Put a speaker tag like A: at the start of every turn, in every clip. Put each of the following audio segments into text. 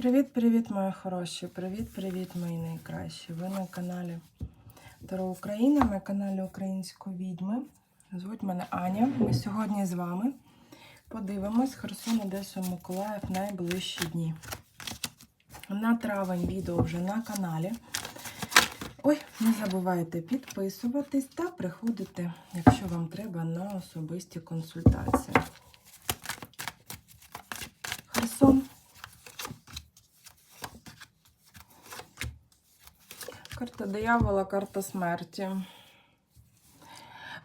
A: Привіт-привіт, мої хороші! Привіт-привіт, мої найкращі! Ви на каналі Таро Україна, на каналі Української відьми. Звуть мене Аня. Ми сьогодні з вами подивимось Херсон, Одесу, Миколаїв найближчі дні. На травень відео вже на каналі. Ой, не забувайте підписуватись та приходити, якщо вам треба, на особисті консультації. Херсон. Карта диявола, карта смерті.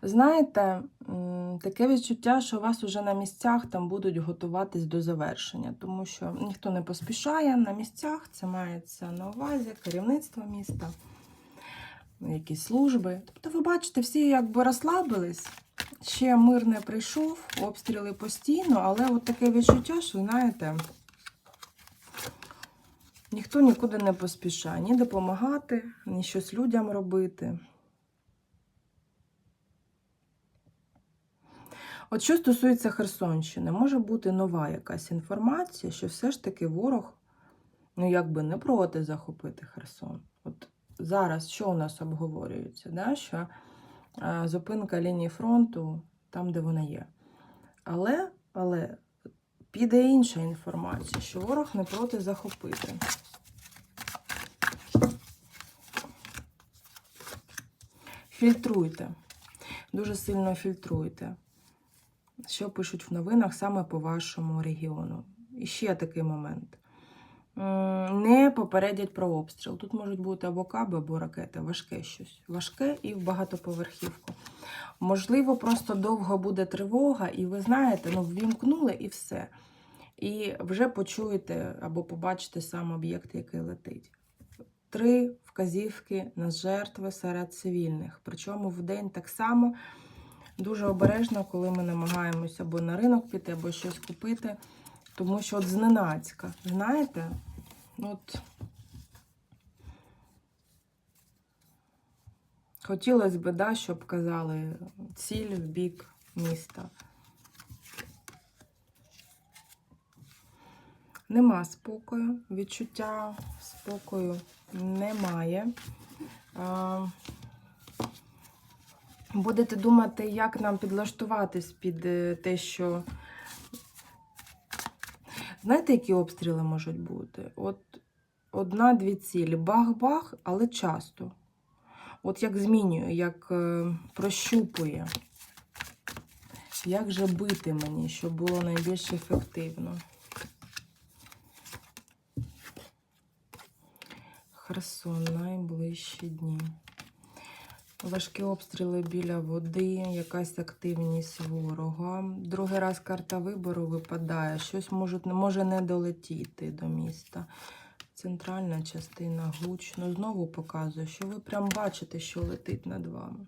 A: Знаєте, таке відчуття, що вас уже на місцях там будуть готуватись до завершення, тому що ніхто не поспішає на місцях, це мається на увазі керівництво міста, якісь служби. Тобто, ви бачите, всі якби розслабились, ще мир не прийшов, обстріли постійно, але от таке відчуття, що знаєте. Ніхто нікуди не поспішає ні допомагати, ні щось людям робити. От що стосується Херсонщини, може бути нова якась інформація, що все ж таки ворог, ну якби не проти захопити Херсон. От зараз що у нас обговорюється? Да? Що зупинка лінії фронту там, де вона є. Але, але піде інша інформація, що ворог не проти захопити. Фільтруйте. Дуже сильно фільтруйте. Що пишуть в новинах саме по вашому регіону. І ще такий момент. Не попередять про обстріл. Тут можуть бути або каби, або ракети. Важке щось. Важке і в багатоповерхівку. Можливо, просто довго буде тривога, і ви знаєте, ну, ввімкнули і все. І вже почуєте або побачите сам об'єкт, який летить. Три вказівки на жертви серед цивільних. Причому в день так само дуже обережно, коли ми намагаємося або на ринок піти, або щось купити. Тому що от зненацька, знаєте, от хотілося б, да, щоб казали ціль в бік міста. Нема спокою, відчуття спокою немає. А, Будете думати, як нам підлаштуватись під е, те, що. Знаєте, які обстріли можуть бути? От одна-дві цілі. Бах-бах, але часто. От як змінює, як е, прощупує. Як же бити мені, щоб було найбільш ефективно? Херсон, найближчі дні. Важкі обстріли біля води, якась активність ворога. Другий раз карта вибору випадає. Щось може, може не долетіти до міста. Центральна частина гучно. Знову показує, що ви прям бачите, що летить над вами.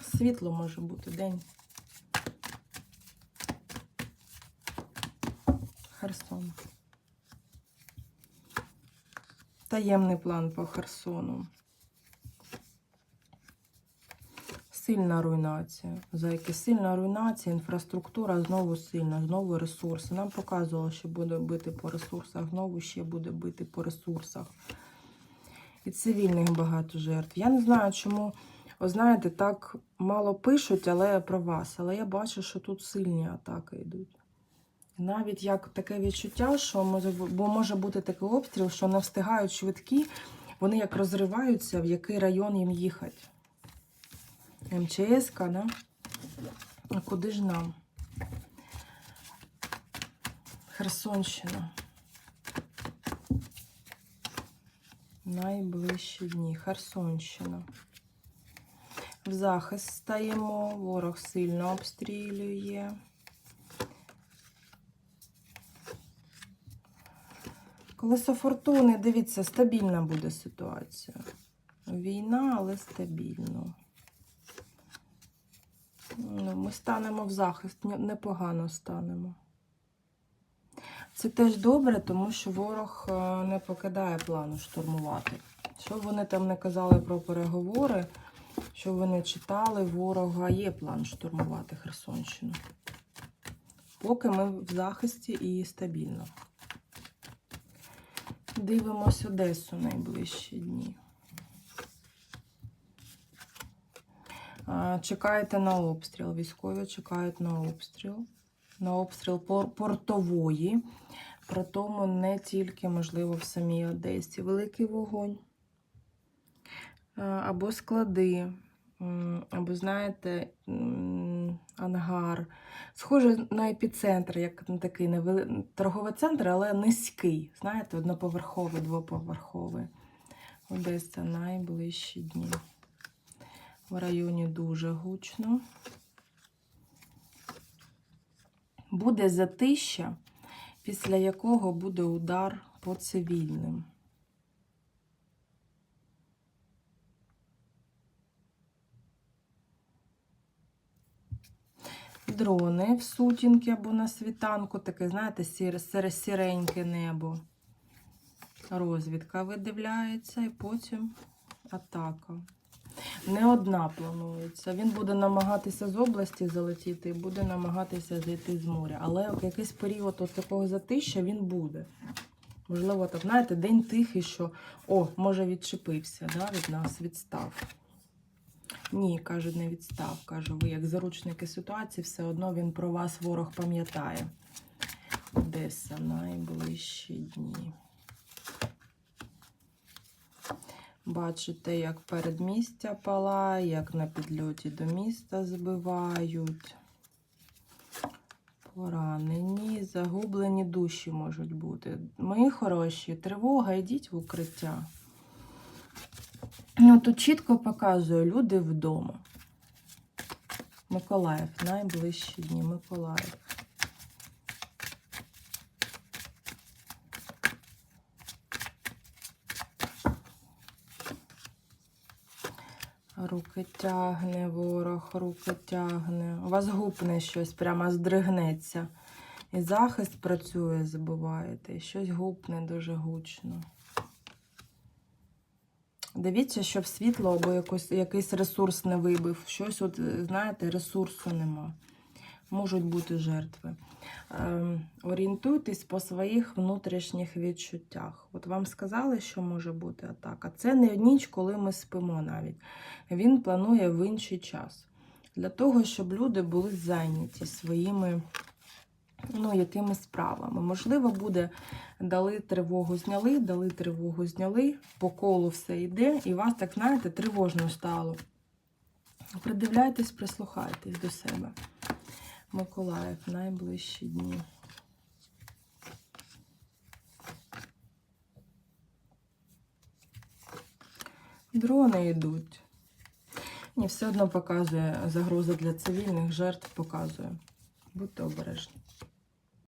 A: Світло може бути день. Херсон. Таємний план по Херсону. Сильна руйнація. Зайки, сильна руйнація, інфраструктура знову сильна, знову ресурси. Нам показувало, що буде бити по ресурсах, знову ще буде бити по ресурсах. І цивільних багато жертв. Я не знаю, чому, о, знаєте, так мало пишуть, але про вас. Але я бачу, що тут сильні атаки йдуть. Навіть як таке відчуття, що може, бо може бути такий обстріл, що не встигають швидкі, вони як розриваються, в який район їм їхати. МЧС, да? А куди ж нам? Херсонщина. Найближчі дні. Херсонщина. В захист стаємо, ворог сильно обстрілює. Колесо фортуни, дивіться, стабільна буде ситуація. Війна, але стабільно. Ну, ми станемо в захист, непогано станемо. Це теж добре, тому що ворог е, не покидає плану штурмувати. Що вони там не казали про переговори, що вони читали, ворога є план штурмувати Херсонщину. поки ми в захисті і стабільно. Дивимось Одесу найближчі дні. Чекаєте на обстріл. Військові чекають на обстріл. На обстріл портової. При тому не тільки, можливо, в самій Одесі. Великий вогонь. Або склади, або, знаєте, ангар. Схоже на епіцентр, як на такий невели... торговий центр, але низький. Знаєте, одноповерховий, двоповерховий. Одеса найближчі дні. В районі дуже гучно. Буде затища, після якого буде удар по цивільним. Дрони в сутінки або на світанку, таке, знаєте, сіре, сіре, сіреньке небо. Розвідка видивляється і потім атака. Не одна планується. Він буде намагатися з області залетіти і буде намагатися зайти з моря. Але якийсь період от такого затища він буде. Можливо, так, знаєте, день тихий, що о, може відчепився да, від нас, відстав. Ні, каже, не відстав. Каже, ви як заручники ситуації, все одно він про вас ворог пам'ятає. Одеса найближчі дні. Бачите, як передмістя палає, як на підльоті до міста збивають. Поранені, загублені душі можуть бути. Мої хороші, тривога, йдіть в укриття. Ну, тут чітко показує люди вдома. Миколаїв, найближчі дні Миколаїв. Руки тягне, ворог, руки тягне. У вас гупне щось, прямо здригнеться. І захист працює, забуваєте. І щось гупне дуже гучно. Дивіться, щоб світло або якось, якийсь ресурс не вибив. Щось, от, знаєте, ресурсу нема. Можуть бути жертви. Ем, орієнтуйтесь по своїх внутрішніх відчуттях. От вам сказали, що може бути атака. Це не ніч, коли ми спимо навіть. Він планує в інший час. Для того, щоб люди були зайняті своїми ну, якимись справами. Можливо, буде дали тривогу, зняли, дали тривогу, зняли, по колу все йде, і вас, так знаєте, тривожно стало. Придивляйтесь, прислухайтесь до себе. Миколаїв, найближчі дні. Дрони йдуть. Ні, все одно показує загроза для цивільних жертв, показує. Будьте обережні.